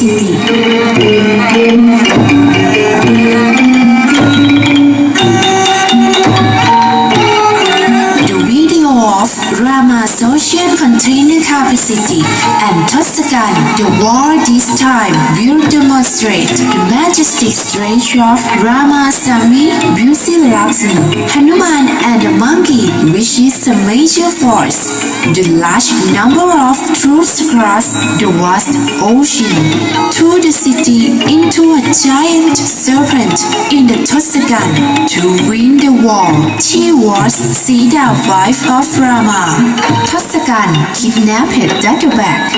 The video of Rama Social Container Capacity and Tosakan, the war this time will demonstrate the majestic strength of Rama Sami, Beauty Lakshmi, Hanuman and the monkey, which is a major force. The large number of troops cross the vast ocean to the city into a giant serpent in the Tosakan to win the war. She was Sita, wife of Rama. Tosakan kidnapped snap it, that you back.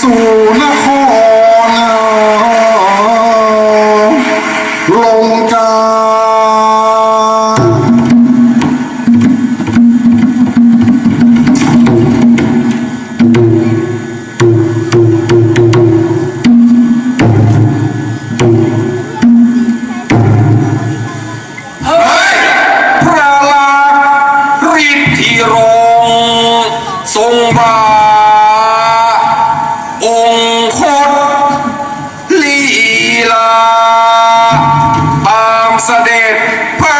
Sola. Bam Sadet. Bam!